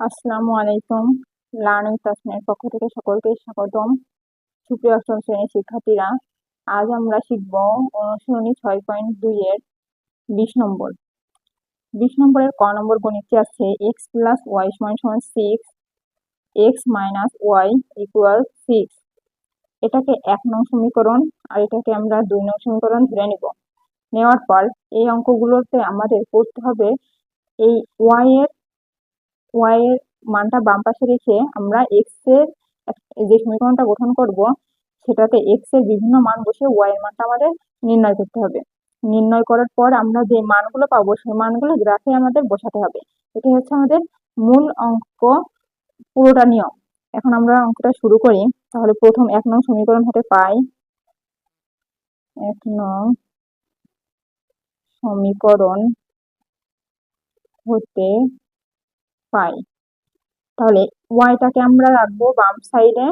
আসসালামু আলাইকুম। লার্নিং ক্লাসনের পক্ষ থেকে সকলকে স্বাগতম। সুপ্রিয় অষ্টম শ্রেণির শিক্ষার্থীরা, আজ আমরা শিখব অনুশীলনী ছয় পয়েন্ট দুই এর বিশ নম্বর। বিশ নম্বরের ক নম্বর গণিতটি আছে? এক্স প্লাস ওয়াই সমান সমান six X minus Y equal six এটাকে এক নং সমীকরণ আর এটাকে আমরা দুই নং সমীকরণ ধরে নিব। নেওয়ার পর এই অঙ্কগুলোতে আমাদের করতে হবে এই ওয়াই এর ওয়াই এর মানটা বাম পাশে রেখে আমরা এক্সের যে সমীকরণটা গঠন করব, সেটাতে এক্সের বিভিন্ন মান বসে ওয়াই এর মানটা আমাদের নির্ণয় করতে হবে। নির্ণয় করার পর আমরা যে মানগুলো পাবো, সেই মানগুলো গ্রাফে আমাদের বসাতে হবে। এটি হচ্ছে আমাদের মূল অঙ্ক, পুরোটা নিয়ম। এখন আমরা অঙ্কটা শুরু করি। তাহলে প্রথম এক নং সমীকরণ হতে পাই। এক নং সমীকরণ হতে পাই। তাহলে ওয়াইটাকে আমরা রাখব বাম সাইডে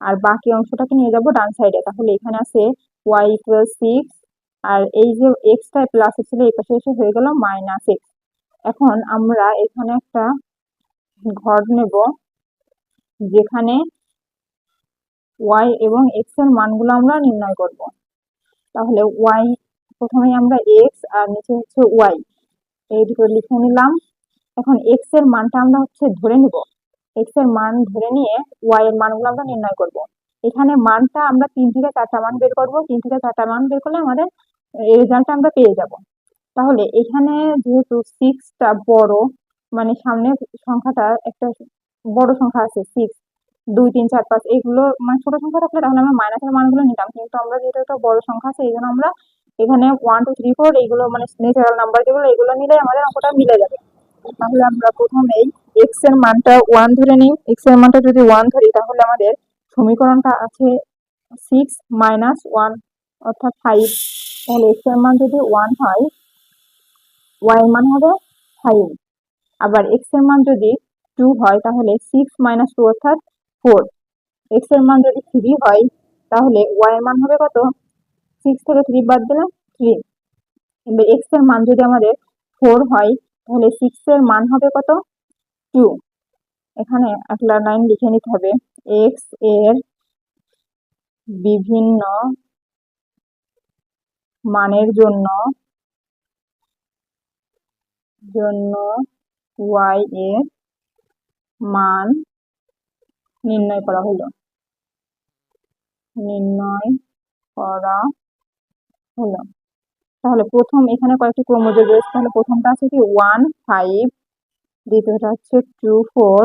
আর বাকি অংশটাকে নিয়ে যাব ডান সাইডে তাহলে এখানে আছে ওয়াই ইকুয়াল সিক্স আর এই যে এক্সটা প্লাস ছিল, এই পাশে এসে হয়ে গেল মাইনাস এক্স এখন আমরা এখানে একটা ঘর নেব যেখানে ওয়াই এবং এক্সের মানগুলো আমরা নির্ণয় করব। তাহলে ওয়াই প্রথমে আমরা এক্স আর নিচে হচ্ছে ওয়াই এই দুটো লিখে নিলাম। এখন এক্সের মানটা আমরা হচ্ছে ধরে নিব। এক্সের মান ধরে নিয়ে ওয়াই এর মানগুলো আমরা নির্ণয় করব। এখানে মানটা আমরা তিন থেকে চারটা মান বের করব। তিন থেকে চারটা মান বের করলে আমাদের রেজাল্টটা আমরা পেয়ে যাব। তাহলে এখানে যেহেতু সিক্সটা বড় মানে সামনের সংখ্যাটা একটা বড় সংখ্যা আছে সিক্স দুই, তিন, চার, পাঁচ, এগুলো মানে ছোট সংখ্যা থাকলে তাহলে আমরা মাইনাসের মানগুলো নিতাম। কিন্তু আমরা যেহেতু একটা বড় সংখ্যা আছে এই জন্য আমরা এখানে ওয়ান টু থ্রি ফোর এইগুলো মানে ন্যাচারাল নাম্বার যেগুলো, এগুলো নিলে আমাদের অঙ্কটা মিলে যাবে। তাহলে আমরা প্রথমেই এক্সের মানটা ওয়ান ধরে নিই। এক্সের মানটা যদি ওয়ান ধরি, তাহলে আমাদের সমীকরণটা আছে সিক্স মাইনাস ওয়ান অর্থাৎ ফাইভ তাহলে এক্সের মান যদি ওয়ান হয় ওয়াই এর মান হবে ফাইভ আবার এক্সের মান যদি টু হয়, তাহলে সিক্স মাইনাস টু অর্থাৎ ফোর এক্সের মান যদি থ্রি হয়, তাহলে ওয়াই এর মান হবে কত? সিক্স থেকে থ্রি বাদ দিলে থ্রি এবার এক্সের মান যদি আমাদের ফোর হয় তাহলে সিক্স এর মান হবে কত? টু এখানে একটা লাইন লিখে নিতে হবে। এক্সের বিভিন্ন মানের জন্য জন্য ওয়াই এর মান নির্ণয় করা হলো। নির্ণয় করা হলো। তাহলে প্রথম এখানে কয়েকটি ক্রমজোর রয়েছে। তাহলে প্রথমটা আছে কি? ওয়ান, ফাইভ, দ্বিতীয়টা হচ্ছে টু, ফোর,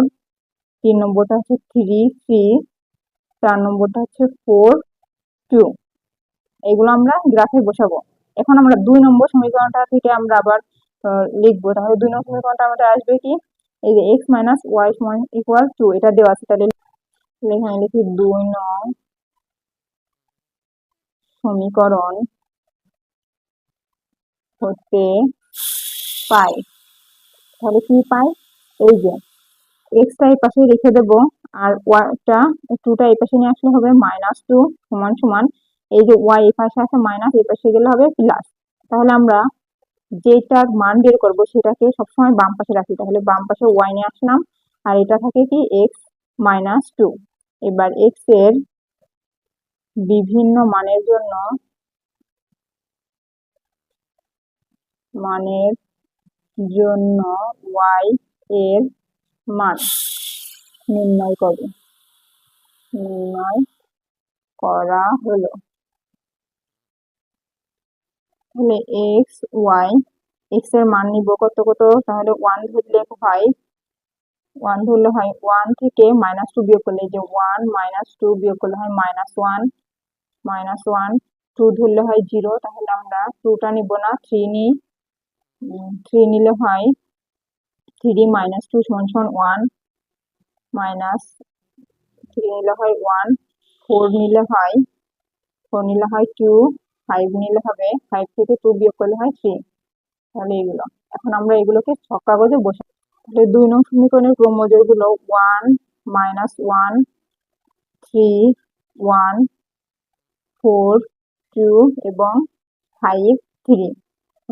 তিন নম্বরটা হচ্ছে থ্রি থ্রি, চার নম্বরটা হচ্ছে ফোর, টু। এগুলো আমরা গ্রাফে বসাবো। এখন আমরা দুই নম্বর সমীকরণটা থেকে আমরা আবার লিখব। তাহলে দুই নম্বর সমীকরণটা আমাদের আসবে কি? এই যে এক্স মাইনাস ওয়াই সমান ইকুয়াল টু এটা দেওয়া আছে। তাহলে এখানে লিখি দুই নং সমীকরণ হতে পাই। তাহলে কি পাই? এই যে এক্সটা এই পাশে রেখে দেব আর ওয়াইটা টুটা এই পাশে নিয়ে আসলে হবে মাইনাস টু সমান সমান। এই যে ওয়াই এই পাশে আছে মাইনাস এই পাশে গেলে হবে প্লাস তাহলে আমরা যেটার মান বের করব সেটাকে সবসময় বাম পাশে রাখি। তাহলে বাম পাশে ওয়াই নিয়ে আসলাম আর এটা থাকে কি এক্স মাইনাস টু এবার এক্সের বিভিন্ন মানের জন্য মানের জন্য ওয়াই এর মান নির্ণয় করে। নির্ণয় করা হলো। তাহলে এক্স ওয়াই এক্সের মান নিব কত কত? তাহলে ওয়ান ধরলে হয় ওয়ান ধরলে হয় ওয়ান থেকে মাইনাস টু বিয়োগ করলে যে ওয়ান মাইনাস টু বিয়োগ করলে হয় minus one minus one two ধরলে হয় জিরো তাহলে আমরা টুটা নিব না থ্রি নিই। থ্রি নিলে হয়। থ্রি মাইনাস টু সমান সমান ওয়ান মাইনাস থ্রি নিলে হয় ওয়ান ফোর নিলে হয় ফোর নিলে হয় টু ফাইভ নিলে হবে ফাইভ থেকে টু বিয়োগ করলে হয় থ্রি তাহলে এগুলো এখন আমরা এগুলোকে ছক কাগজে বসে তাহলে দুই নং সমীকরণের ক্রমজোরগুলো one minus one three one four two এবং ফাইভ থ্রি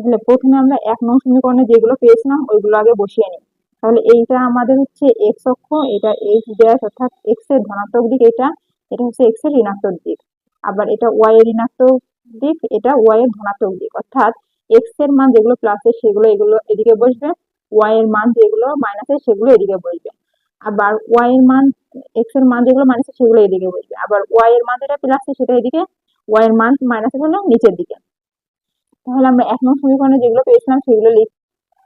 তাহলে প্রথমে আমরা এক নং সমীকরণে যেগুলো পেয়েছিলাম, ওইগুলো আগে বসিয়ে নিই। তাহলে এইটা আমাদের হচ্ছে এক্স অক্ষ, এটা এক্স ড্যাশ অর্থাৎ এক্সের ধনাত্মক দিক এটা এটা হচ্ছে এক্সের ঋণাত্মক দিক। আবার এটা ওয়াই এর ঋণাত্মক দিক, এটা ওয়াই এর ধনাত্মক দিক। অর্থাৎ এক্সের মান যেগুলো প্লাসের সেগুলো এগুলো এদিকে বসবে ওয়াই এর মান যেগুলো মাইনাসের সেগুলো এদিকে বসবে। আবার ওয়াই এর মান এক্সের মান যেগুলো মাইনাসের সেগুলো এদিকে বসবে। আবার ওয়াই এর মান যেটা প্লাসের সেটা এদিকে ওয়াই এর মান মাইনাসের হলো নিচের দিকে। তাহলে আমরা এক নং সমীকরণে যেগুলো পেয়েছিলাম সেগুলো লিখ।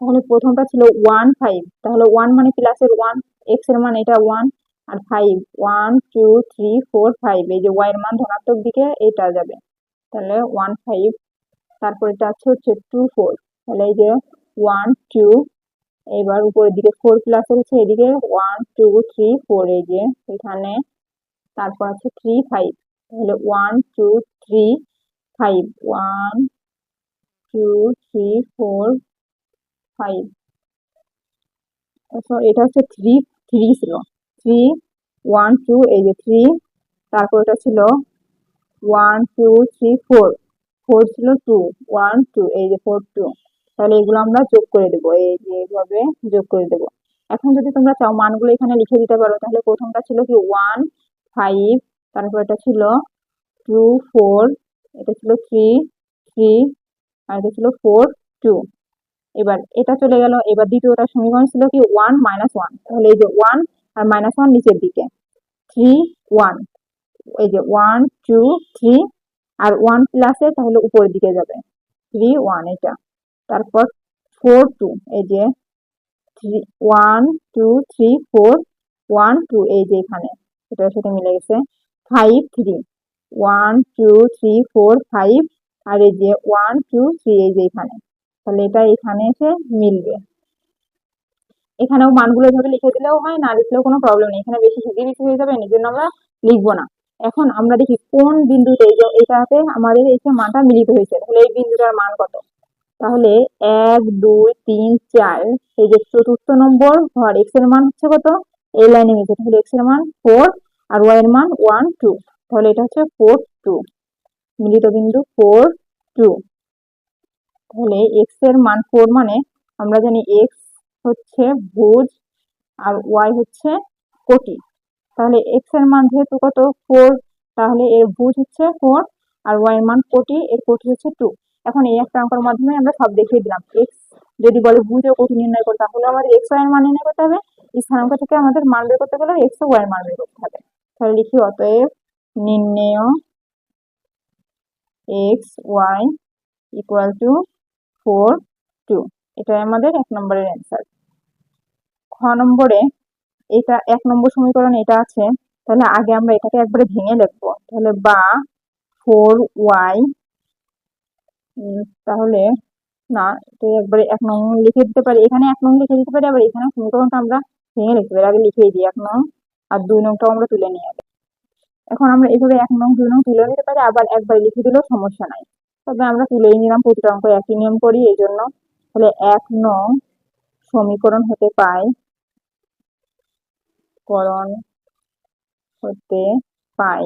তাহলে প্রথমটা ছিল ওয়ান ফাইভ তাহলে ওয়ান মানে প্লাসের ওয়ান এক্সের মান এটা ওয়ান আর five one two three four five এই যে ওয়াই এর মান ধনাত্মক দিকে এটা যাবে। তাহলে ওয়ান ফাইভ তারপর এটা আছে হচ্ছে টু ফোর তাহলে এই যে ওয়ান টু এবার উপরের দিকে ফোর প্লাস হচ্ছে এদিকে ওয়ান টু থ্রি ফোর এই যে এখানে, তারপর আছে থ্রি ফাইভ তাহলে one two three five one two three four five এটা হচ্ছে থ্রি থ্রি ছিল। থ্রি ওয়ান টু এই যে থ্রি তারপর এটা ছিল one two three four four ছিল টু ওয়ান টু এই যে ফোর টু তাহলে এগুলো আমরা যোগ করে দেবো, এই যে এইভাবে যোগ করে দেবো। এখন যদি তোমরা চাও মানগুলো এখানে লিখে দিতে পারো, তাহলে প্রথমটা ছিল কি ওয়ান ফাইভ তারপর এটা ছিল টু ফোর এটা ছিল থ্রি থ্রি আর এটা ছিল ফোর টু এবার এটা চলে গেল, এবার দ্বিতীয়টা সমীকরণ ছিল কি? ওয়ান মাইনাস ওয়ান তাহলে এই যে ওয়ান আর মাইনাস ওয়ান নিচের দিকে। থ্রি ওয়ান এই যে ওয়ান টু থ্রি আর ওয়ান প্লাসে তাহলে উপরের দিকে যাবে। থ্রি ওয়ান এটা। তারপর ফোর টু এই যে three one two three four one two এই যে এখানে। এটার সাথে মিলে গেছে five three one two three four five আর এই যে ওয়ান টু থ্রি এই যে এখানে। তাহলে এটা এখানে এসে মিলবে। এখানেও মানগুলো এভাবে লিখে দিলেও হয়, না লিখলেও কোনো প্রবলেম নেই। এখানে বেশি হেভি বেশি হয়ে যাবে এই জন্য আমরা লিখব না। এখন আমরা দেখি কোন বিন্দুতে এই যে এটাতে আমাদের এসে মানটা মিলিত হয়েছে। তাহলে এই বিন্দুটার মান কত? তাহলে এক, দুই, তিন, চার। এই যে চতুর্থ নম্বর ঘর এক্সের মান হচ্ছে কত? এই লাইনে মিলছে। তাহলে এক্সের মান ফোর আর ওয়াই এর মান ওয়ান টু তাহলে এটা হচ্ছে ফোর টু মিলিত বিন্দু ফোর টু তাহলে এক্সের মান ফোর মানে আমরা জানি এক্স হচ্ছে ভুজ আর ওয়াই হচ্ছে কোটি। তাহলে এক্সের মান যেহেতু কত? ফোর তাহলে এর ভুজ হচ্ছে ফোর আর ওয়াই মান কোটি, এর কোটি হচ্ছে টু এখন এই একটা অঙ্কের মাধ্যমে আমরা সব দেখিয়ে দিলাম। এক্স যদি বলে ভুজ ও কোটি নির্ণয় করতে তাহলে আমাদের এক্স ওয়াই এর মান নির্ণয় করতে হবে। স্থানাঙ্ক থেকে আমাদের মান বের করতে গেলে এক্স ও ওয়াই এর মান বের করতে হবে। তাহলে লিখি অতএব নির্ণেয় x y equal to four two এটাই আমাদের এক নম্বরের অ্যান্সার খ নম্বরে এটা এক নম্বর সমীকরণ এটা আছে, তাহলে আগে আমরা এটাকে একবারে ভেঙে লিখব। তাহলে বা ফোর ওয়াই তাহলে না এটা একবারে এক নং লিখে দিতে পারি। এখানে এক নং লিখে দিতে পারি, আবার এখানে সমীকরণটা আমরা ভেঙে লিখতে পারি। আগে লিখেই দিই, এক নং আর দুই নংটাও আমরা তুলে নিয়ে এখন আমরা এভাবে এক নং, দুই নং তুলে নিতে পারি, আবার একবার লিখে দিলেও সমস্যা নাই। তবে আমরা তুলেই নিলাম, প্রতিটা অঙ্ক একই নিয়ম করি, এই জন্য তাহলে এক নং সমীকরণ হতে পায়, করণ হতে পাই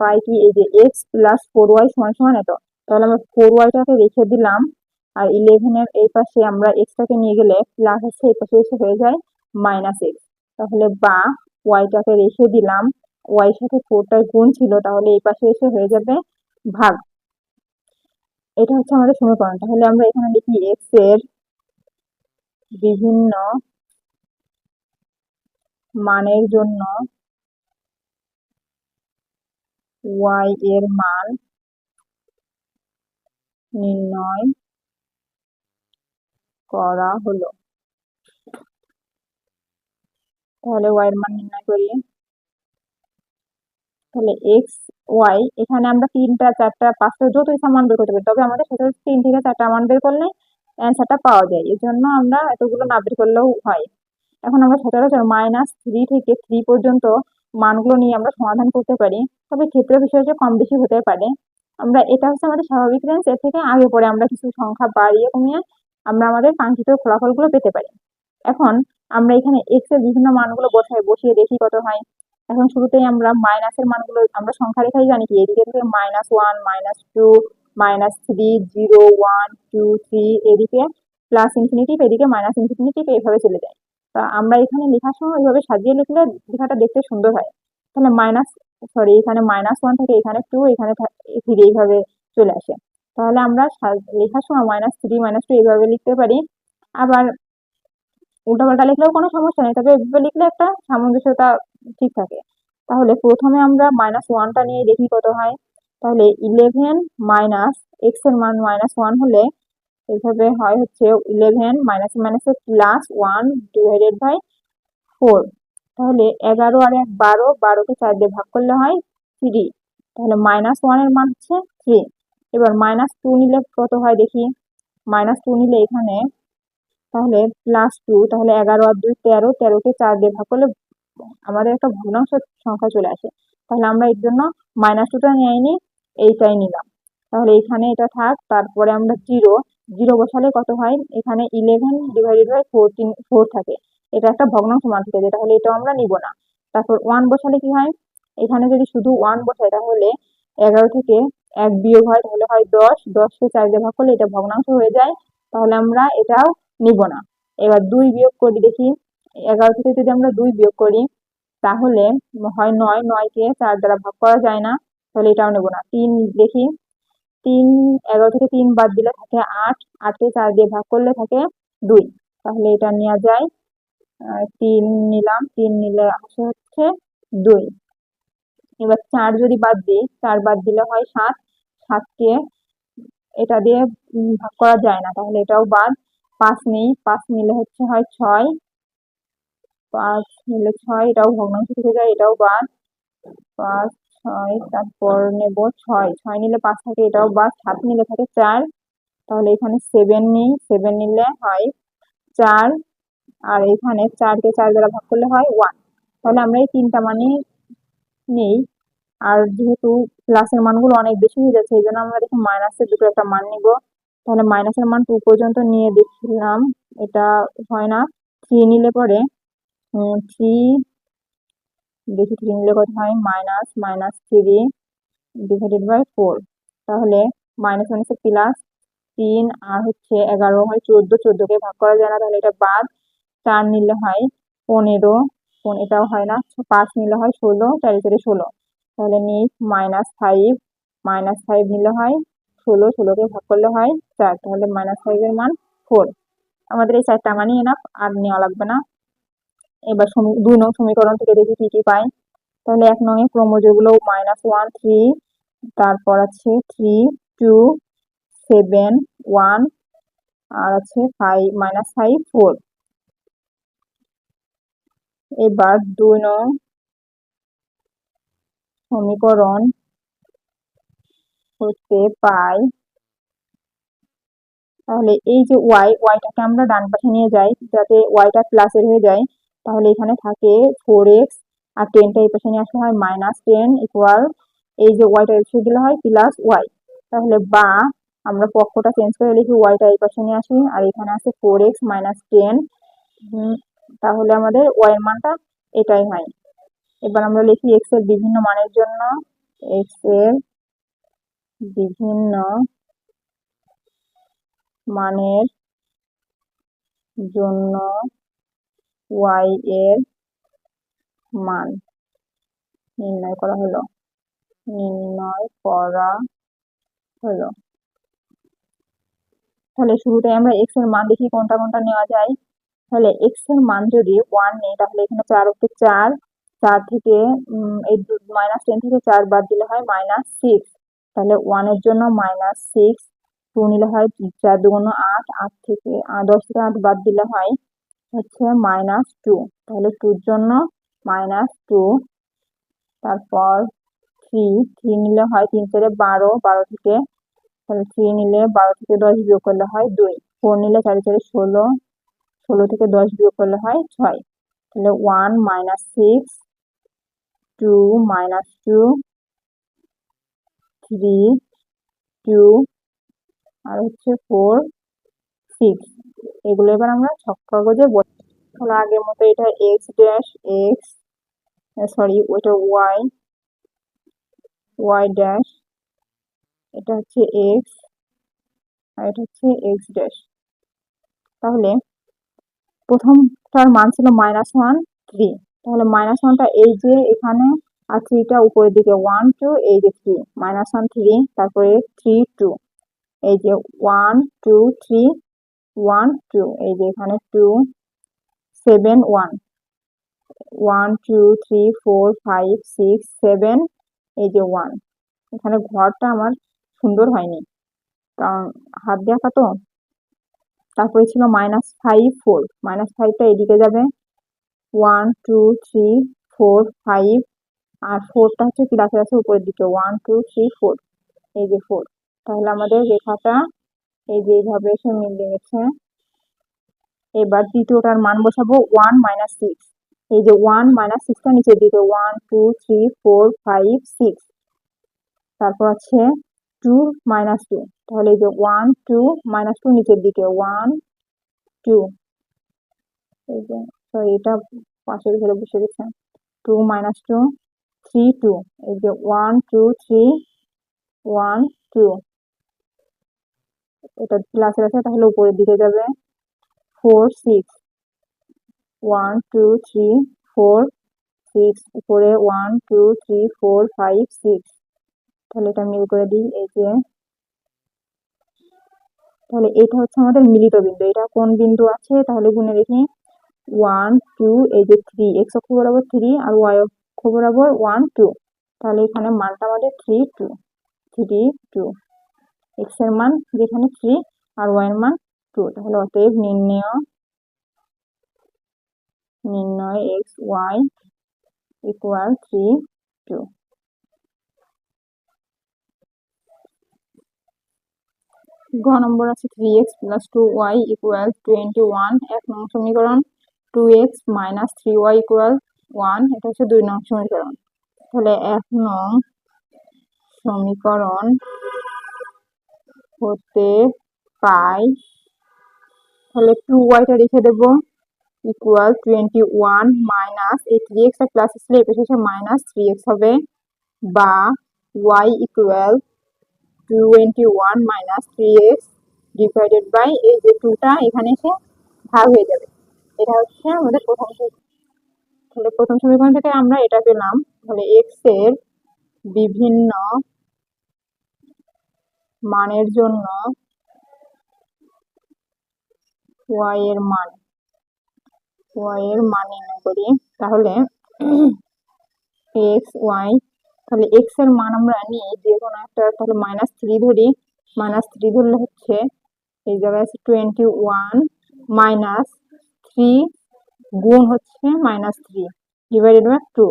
পাই কি এই যে এক্স প্লাস ফোর ওয়াই সমান সমান এত? তাহলে আমরা ফোর ওয়াইটাকে রেখে দিলাম, আর ইলেভেনের এই পাশে আমরা এক্সটাকে নিয়ে গেলে প্লাস হচ্ছে এই পাশে এসে হয়ে যায় মাইনাস এক্স তাহলে বা ওয়াইটাকে রেখে দিলাম ওয়াই সাথে ফোরটার গুণ ছিল, তাহলে এই পাশে এসে হয়ে যাবে ভাগ। এটা হচ্ছে আমাদের সমীকরণ তাহলে আমরা এখানে লিখি এক্সের বিভিন্ন মানের জন্য ওয়াই এর মান নির্ণয় করা হলো। তাহলে ওয়াই এর মান নির্ণয় করি। তাহলে এক্স ওয়াই এখানে আমরা তিনটা, চারটা, পাঁচটা যত ইচ্ছা মান বের করতে পারি। তবে আমাদের সেটা তিন থেকে চারটা মান বের করলে অ্যান্সারটা পাওয়া যায়। এর জন্য আমরা এতগুলো না বের করলেও হয়। এখন আমরা সচরাচর মাইনাস থ্রি থেকে থ্রি পর্যন্ত মানগুলো নিয়ে আমরা সমাধান করতে পারি। তবে ক্ষেত্র বিষয়টা কম বেশি হতে পারে। আমরা এটা হচ্ছে আমাদের স্বাভাবিক রেঞ্জ এর থেকে আগে পরে আমরা কিছু সংখ্যা বাড়িয়ে কমিয়ে আমরা আমাদের কাঙ্ক্ষিত ফলাফলগুলো পেতে পারি। এখন আমরা এখানে এক্সের বিভিন্ন মানগুলো বসাই বসিয়ে দেখি কত হয়। এখন শুরুতেই আমরা মাইনাসের মানগুলো, আমরা সংখ্যা রেখাই জানি কি? এদিকে থেকে minus one minus two minus three zero one two three এদিকে প্লাস ইনফিনিটিভ এদিকে মাইনাস ইনফিনিটিভ এইভাবে চলে যায়। তা আমরা এখানে লেখার সময় এইভাবে সাজিয়ে লিখলে লেখাটা দেখতে সুন্দর হয়। তাহলে মাইনাস সরি এখানে মাইনাস ওয়ান থেকে এখানে টু এখানে থ্রি এইভাবে চলে আসে। তাহলে আমরা লেখার সময় মাইনাস থ্রি মাইনাস টু এইভাবে লিখতে পারি। আবার উল্টাপাল্টা লিখলেও কোনো সমস্যা নেই, তবে এভাবে লিখলে একটা সামঞ্জস্যতা ঠিক থাকে। তাহলে প্রথমে আমরা মাইনাস ওয়ানটা নিয়ে দেখি কত হয়। তাহলে ইলেভেন মাইনাস এক্সের মান মাইনাস ওয়ান হলে এইভাবে হয় হচ্ছে ইলেভেন মাইনাস মাইনাসে plus one divided by four তাহলে এগারো আর এক বারো, বারোকে চার দিয়ে ভাগ করলে হয় থ্রি তাহলে মাইনাস ওয়ানের মান হচ্ছে থ্রি এবার মাইনাস টু নিলে কত হয় দেখি। মাইনাস টু নিলে এখানে তাহলে প্লাস টু তাহলে এগারো আর দুই, তেরো, তেরোকে চার দিয়ে ভাগ করলে আমাদের একটা ভগ্নাংশ সংখ্যা চলে আসে। তাহলে আমরা এর জন্য মাইনাস টুটা নিয়ে এইটাই নিলাম। তাহলে এখানে এটা থাক, তারপরে আমরা জিরো জিরো বসালে কত হয়? এখানে eleven divided by fourteen four থাকে। এটা একটা ভগ্নাংশ মান থেকে যায়, তাহলে এটাও আমরা নিব না। তারপর ওয়ান বসালে কি হয়? এখানে যদি শুধু ওয়ান বসাই, তাহলে এগারো থেকে এক বিয়োগ হয়, তাহলে হয় দশ। দশকে চার দিয়ে ভাগ করলে এটা ভগ্নাংশ হয়ে যায়। তাহলে আমরা এটাও নিব না। এবার দুই বিয়োগ করি দেখি। এগারো থেকে যদি আমরা দুই বিয়োগ করি, তাহলে হয় নয় নয়কে চার দ্বারা ভাগ করা যায় না, তাহলে এটাও নেব না। তিন দেখি, তিন, এগারো থেকে তিন বাদ দিলে থাকে আট, আটকে চার দিয়ে ভাগ করলে থাকে দুই। তাহলে এটা নেওয়া যায় তিন নিলাম, তিন নিলে আসে হচ্ছে দুই। এবার চার যদি বাদ দিই, চার বাদ দিলে হয় সাত, সাতকে এটা দিয়ে ভাগ করা যায় না, তাহলে এটাও বাদ। পাঁচ নেই, পাঁচ নিলে হচ্ছে হয় ছয় পাঁচ নিলে ছয়, এটাও ভগ্নাংশ থেকে যায়, এটাও বাদ পাঁচ, ছয়, তারপর নেব ছয়। ছয় নিলে পাঁচ থাকে, এটাও বাদ সাত নিলে থাকে চার। তাহলে এখানে সেভেন নিই সেভেন নিলে হয় চার। আর এখানে চারকে চার দ্বারা ভাগ করলে হয় ওয়ান তাহলে আমরা এই তিনটা মানই নেই। আর যেহেতু প্লাসের মানগুলো অনেক বেশি হয়ে যাচ্ছে, এই জন্য আমরা দেখি মাইনাসের দুটো একটা মান নিব। তাহলে মাইনাসের মান টু পর্যন্ত নিয়ে দেখলাম, এটা হয় না। থ্রি নিলে পরে থ্রি দেখি থ্রি কত হয়? Minus minus three divided by four তাহলে মাইনাস মাইনাসে প্লাস তিন, আর হচ্ছে এগারো হয় চোদ্দ। চোদ্দকে ভাগ করা যায় না, তাহলে এটা বাদ। চার নিলে হয় পনেরো। পন- এটাও হয় না। পাঁচ নিলে হয় ষোলো, চারি চারি ষোলো। তাহলে নিই মাইনাস ফাইভ মাইনাস ফাইভ নিলে হয় ষোলো। ষোলোকে ভাগ করলে হয় চার। তাহলে মাইনাস ফাইভের মান ফোর আমাদের এই চারটা মানই এনাফ আর নেওয়া লাগবে না। এবার দুই নং সমীকরণ থেকে দেখি কি কি পাই। তাহলে এক নং ক্রমজগুলো মাইনাস ওয়ান থ্রি তারপর আছে থ্রি টু সেভেন ওয়ান আর আছে ফাইভ মাইনাস ফাইভ ফোর এবার দুই নং সমীকরণ হতে পাই। তাহলে এই যে ওয়াই ওয়াইটাকে আমরা ডান পাশে নিয়ে যাই, যাতে ওয়াইটা প্লাসের হয়ে যায় তাহলে এখানে থাকে ফোর এক্স আর টেনটা এই পাশে নিয়ে আসলে হয় মাইনাস টেন ইকুয়াল এই যে ওয়াইটা এসে দিলে হয় প্লাস ওয়াই তাহলে বা আমরা পক্ষটা চেঞ্জ করে লিখি ওয়াইটা এই পাশে নিয়ে আসি আর এখানে আছে ফোর এক্স মাইনাস টেন তাহলে আমাদের ওয়াই এর মানটা এটাই হয়। এবার আমরা লিখি এক্সের বিভিন্ন মানের জন্য। এক্সের বিভিন্ন মানের জন্য ওয়াই এর মান নির্ণয় করা হলো। নির্ণয় করা হলো। তাহলে শুরুতে আমরা এক্সের মান দেখি কোনটা কোনটা নেওয়া যায়। তাহলে এক্সের মান যদি ওয়ান নেই, তাহলে এখানে চার হচ্ছে চার চার থেকে এই মাইনাস টেন থেকে চার বাদ দিলে হয় মাইনাস সিক্স তাহলে ওয়ানের জন্য মাইনাস সিক্স টু নিলে হয় চার দুগুণ আট আট থেকে দশ থেকে আট বাদ দিলে হয় হচ্ছে মাইনাস টু তাহলে টুর জন্য মাইনাস টু তারপর থ্রি থ্রি নিলে হয় তিন চারে বারো বারো থেকে, তাহলে থ্রি নিলে বারো থেকে দশ বিয়োগ করলে হয় দুই। ফোর নিলে চারি চারে ষোলো ষোলো থেকে দশ বিয়োগ করলে হয় ছয়। তাহলে one minus six two minus two three two আর হচ্ছে ফোর সিক্স এগুলো এবার আমরা ছক কাগজে তাহলে আগের মতো এটা এক্স ড্যাশ এক্স সরি ওইটা ওয়াই ওয়াই ড্যাশ এটা হচ্ছে এক্স আর এটা হচ্ছে এক্স ড্যাশ তাহলে প্রথমটার মান ছিল মাইনাস ওয়ান থ্রি তাহলে মাইনাস ওয়ানটা এই যে এখানে, আর থ্রিটা উপরের দিকে ওয়ান টু এই যে থ্রি মাইনাস ওয়ান থ্রি তারপরে থ্রি টু এই যে one two three one two এই যে এখানে two seven one one two three four five six seven এই যে ওয়ান এখানে ঘরটা আমার সুন্দর হয়নি, কারণ হাত দেখা তো, তারপরে ছিল মাইনাস ফাইভ ফোর মাইনাস ফাইভটা এদিকে যাবে one two three four five আর ফোরটা হচ্ছে ক্লাসে আছে উপরের দিকে ওয়ান টু থ্রি ফোর এই যে ফোর তাহলে আমাদের রেখাটা এই যে এইভাবে এসে মিলে গেছে এবার দ্বিতীয়টার মান বসাবো ওয়ান মাইনাস সিক্স এই যে ওয়ান মাইনাস সিক্সটা নিচের দিকে one two three four five six তারপর আছে টু মাইনাস টু তাহলে এই যে ওয়ান টু মাইনাস টু নিচের দিকে ওয়ান টু এই যে সরি এটা পাশের ঘরে বসে গেছে। Two minus two three two এই যে one two three one two এটা ক্লাসের আছে, তাহলে উপরের দিকে যাবে। Four six one two three four six উপরে one two three four five six তাহলে এটা মিল করে দিই, এই যে। তাহলে এটা হচ্ছে আমাদের মিলিত বিন্দু। এটা কোন বিন্দু আছে? তাহলে গুনে দেখি। ওয়ান টু এই যে থ্রি এক্স অক্ষ বরাবর থ্রি আর ওয়াই অক্ষ বরাবর ওয়ান টু তাহলে এখানে মানটা আমাদের থ্রি টু থ্রি টু এক্সের মান যেখানে থ্রি আর ওয়াই এর মান টু তাহলে অতএব নির্ণয় নির্ণয় x y equal three two গ নম্বর আছে three x plus two y equal twenty one এক নং সমীকরণ two x minus three y equal one এটা হচ্ছে দুই নং সমীকরণ। তাহলে এক নং সমীকরণ হতে পাই। তাহলে টু ওয়াইটা রেখে দেবো। ইকুয়াল টোয়েন্টি ওয়ান মাইনাস এই থ্রি এক্স প্লাস আসলে এ পেশে মাইনাস থ্রি এক্স হবে বা y equal twenty one minus three x divided by এই যে টুটা এখানে এসে ভাগ হয়ে যাবে। এটা হচ্ছে আমাদের প্রথম তাহলে প্রথম সমীকরণ থেকে আমরা এটা পেলাম। তাহলে এক্সের বিভিন্ন মানের জন্য ওয়াই এর মান ওয়াই এর মান নির্ণয় করি। তাহলে এক্স ওয়াই তাহলে এক্সের মান আমরা নিই যে কোনো একটা, তাহলে মাইনাস থ্রি ধরি। মাইনাস থ্রি ধরলে হচ্ছে এই জায়গায় আছে টোয়েন্টি ওয়ান মাইনাস থ্রি গুণ হচ্ছে minus three divided by two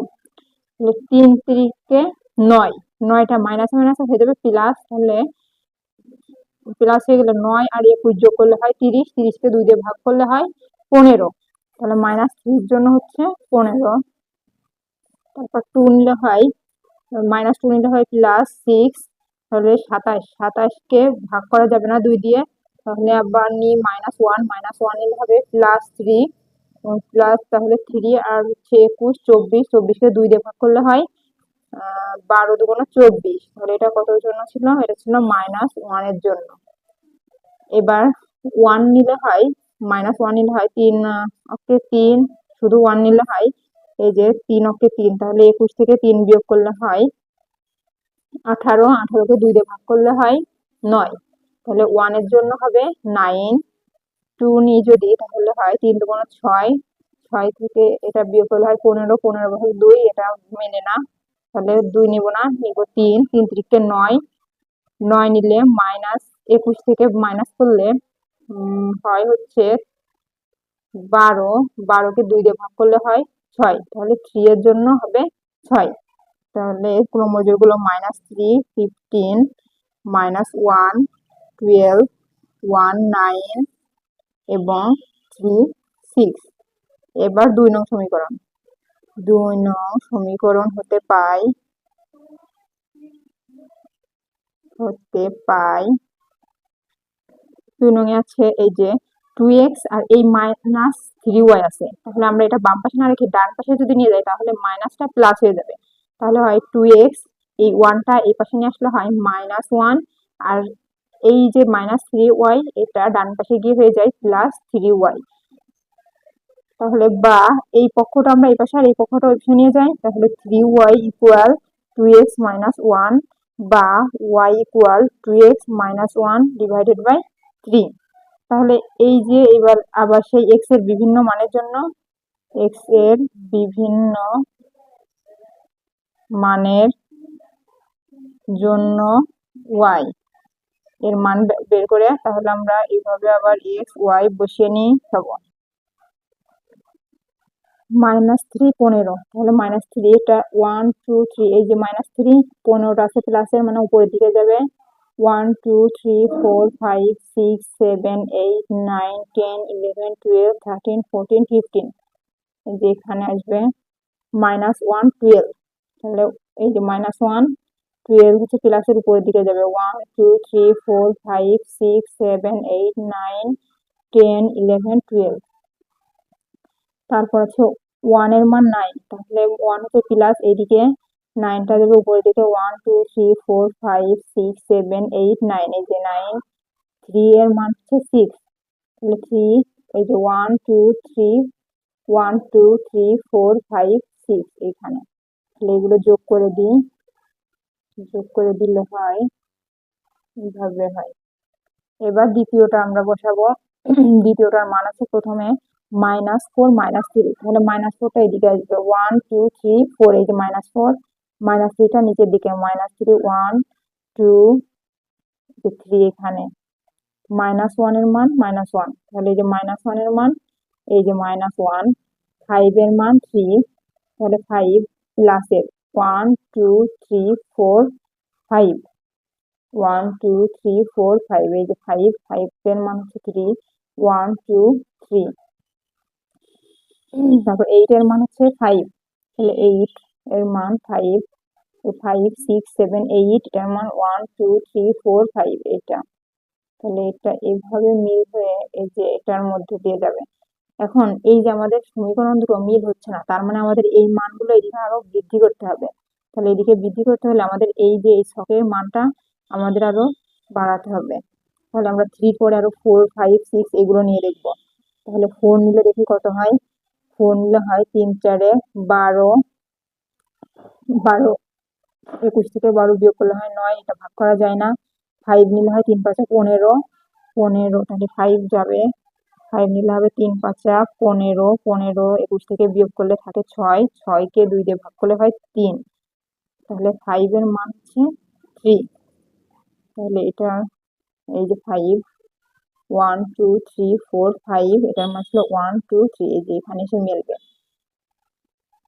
তাহলে তিন তিরিকে নয়, নয়টা মাইনাস মাইনাস হয়ে যাবে প্লাস তাহলে প্লাস হয়ে গেলে নয় আর একুশ যোগ করলে হয় তিরিশ, তিরিশকে দুই দিয়ে ভাগ করলে হয় পনেরো। তাহলে মাইনাস থ্রির জন্য হচ্ছে পনেরো। তারপর টু নিলে হয় মাইনাস টু নিলে হয় প্লাস সিক্স তাহলে সাতাশ। সাতাশকে ভাগ করা যাবে না দুই দিয়ে। তাহলে আবার নিই মাইনাস ওয়ান মাইনাস ওয়ান নিলে হবে প্লাস থ্রি প্লাস তাহলে থ্রি আর হচ্ছে একুশ, চব্বিশ, চব্বিশকে দুই দিয়ে ভাগ করলে হয় বারো দুগুণ চব্বিশ। তাহলে এটা কত জন্য ছিল? এটা ছিল মাইনাস ওয়ানের জন্য। এবার ওয়ান নিলে হয় মাইনাস ওয়ান নিলে হয় তিন অক্ষে তিন, শুধু ওয়ান নিলে হয়, এই যে তিন অক্ষে তিন, তাহলে একুশ থেকে তিন বিয়োগ করলে হয় আঠারো, আঠারোকে দুই দিয়ে ভাগ করলে হয় নয়। তাহলে ওয়ানের জন্য হবে নাইন টু নিই যদি তাহলে হয় তিন দুগুণ ছয় ছয় থেকে এটা বিয়োগ করলে হয় পনেরো পনেরো ভাগ দুই, এটা মেনে না তাহলে দুই নিব না, নিব তিন তিন তিরিখকে নয়। নয় নিলে মাইনাস একুশ থেকে মাইনাস করলে হয় হচ্ছে বারো। বারোকে দুই দিয়ে ভাগ করলে হয় ছয়। তাহলে থ্রি এর জন্য হবে ছয়। তাহলে ক্রমজোরগুলো minus three fifteen minus one twelve one nine এবং থ্রি সিক্স এবার দুই নং সমীকরণ। দুই নং সমীকরণ হতে পাই। হতে পাই। দুই নঙে আছে এই যে টু এক্স আর এই মাইনাস থ্রি ওয়াই আছে। তাহলে আমরা এটা বাম পাশে না রেখে ডান পাশে যদি নিয়ে যাই, তাহলে মাইনাসটা প্লাস হয়ে যাবে। তাহলে হয় টু এক্স এই ওয়ানটা এই পাশে নিয়ে আসলে হয় মাইনাস ওয়ান আর এই যে মাইনাস থ্রি ওয়াই এটা ডান পাশে গিয়ে হয়ে যায় প্লাস থ্রি ওয়াই তাহলে বা, এই পক্ষটা আমরা এই পাশে আর এই পক্ষটা ওই নিয়ে যাই। তাহলে three y equal two x minus one বা y equal two x minus one divided by three তাহলে এই যে এবার আবার সেই এক্সের বিভিন্ন মানের জন্য এক্সের বিভিন্ন মানের জন্য ওয়াই এর মান বের করে তাহলে আমরা এইভাবে আবার এক্স ওয়াই বসিয়ে নিই সব মাইনাস থ্রি পনেরো। তাহলে মাইনাস থ্রি এটা ওয়ান টু থ্রি এই যে মাইনাস থ্রি পনেরোটা আছে প্লাসের মানে উপরের দিকে যাবে। One two three four five six seven eight nine ten eleven twelve thirteen fourteen fifteen এই যে এখানে আসবে মাইনাস ওয়ান টুয়েলভ তাহলে এই যে মাইনাস ওয়ান টুয়েলভ হচ্ছে প্লাসের উপরের দিকে যাবে। One two three four five six seven eight nine ten eleven twelve তারপর আছে ওয়ানের মান নাইন তাহলে ওয়ান হচ্ছে প্লাস এইদিকে নাইনটা দেবে উপরের দিকে one two three four five six seven eight nine এই যে নাইন থ্রি এর মান হচ্ছে সিক্স তাহলে থ্রি এই যে one two three one two three four five six এখানে, তাহলে এগুলো যোগ করে দিই, যোগ করে দিলে হয়, এইভাবে হয়, এবার দ্বিতীয়টা আমরা বসাবো, দ্বিতীয়টার মান আছে প্রথমে মাইনাস ফোর, মাইনাস থ্রি। তাহলে মাইনাস ফোরটা এদিকে আসবে। ওয়ান টু থ্রি ফোর এই যে মাইনাস ফোর, মাইনাস থ্রিটা নিচের দিকে। Minus three one two three এখানে। মাইনাস ওয়ানের মান মাইনাস ওয়ান তাহলে এই যে মাইনাস ওয়ানের মান, এই যে মাইনাস ওয়ান ফাইভের মান থ্রি তাহলে ফাইভ প্লাসের one two three four five one two three four five এই যে ফাইভ ফাইভের মান হচ্ছে থ্রি ওয়ান টু থ্রি তারপর এইট এর মান হচ্ছে ফাইভ তাহলে এইট এর মান five five six seven eight এর মান one two three four five এটা। তাহলে এটা এভাবে মিল হয়ে এই যে এটার মধ্যে দিয়ে যাবে। এখন এই যে আমাদের সমীকরণ দুটো মিল হচ্ছে না, তার মানে আমাদের এই মানগুলো এদিকে আরও বৃদ্ধি করতে হবে। তাহলে এদিকে বৃদ্ধি করতে হলে আমাদের এই যে এই ছকের মানটা আমাদের আরও বাড়াতে হবে। তাহলে আমরা থ্রি ফোর আরও ফোর ফাইভ সিক্স এগুলো নিয়ে দেখব। তাহলে ফোর নিলে দেখি কত হয়? নিলে হয় তিন চারে বারো বারো, একুশ থেকে বারো বিয়োগ করলে হয় নয়, এটা ভাগ করা যায় না। ফাইভ নিলে হয় তিন পাঁচা পনেরো পনেরো, তাহলে ফাইভ যাবে। ফাইভ নিলে হবে তিন পাঁচা পনেরো পনেরো, একুশ থেকে বিয়োগ করলে থাকে ছয়, ছয়কে দুই দিয়ে ভাগ করলে হয় তিন। তাহলে ফাইভের মান হচ্ছে থ্রি তাহলে এটা, এই যে five one two three four five এটার মান ছিল ওয়ান টু থ্রি এই যে এখানে এসে মিলবে।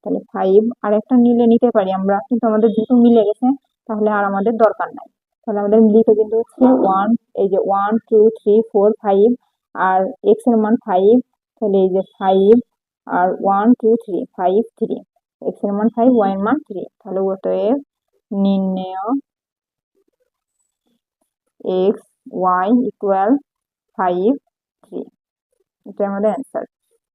তাহলে ফাইভ আর একটা নিলে নিতে পারি আমরা, কিন্তু আমাদের দুটো মিলে গেছে, তাহলে আর আমাদের দরকার নাই। তাহলে আমাদের মিলিত কিন্তু হচ্ছে ওয়ান এই যে one two three four five আর এক্সের মান ফাইভ তাহলে এই যে ফাইভ আর one two three five three এক্সের মান ফাইভ ওয়াই এর মান থ্রি তাহলে অতএব নির্ণয় x y equal five three এটা আমাদের অ্যান্সার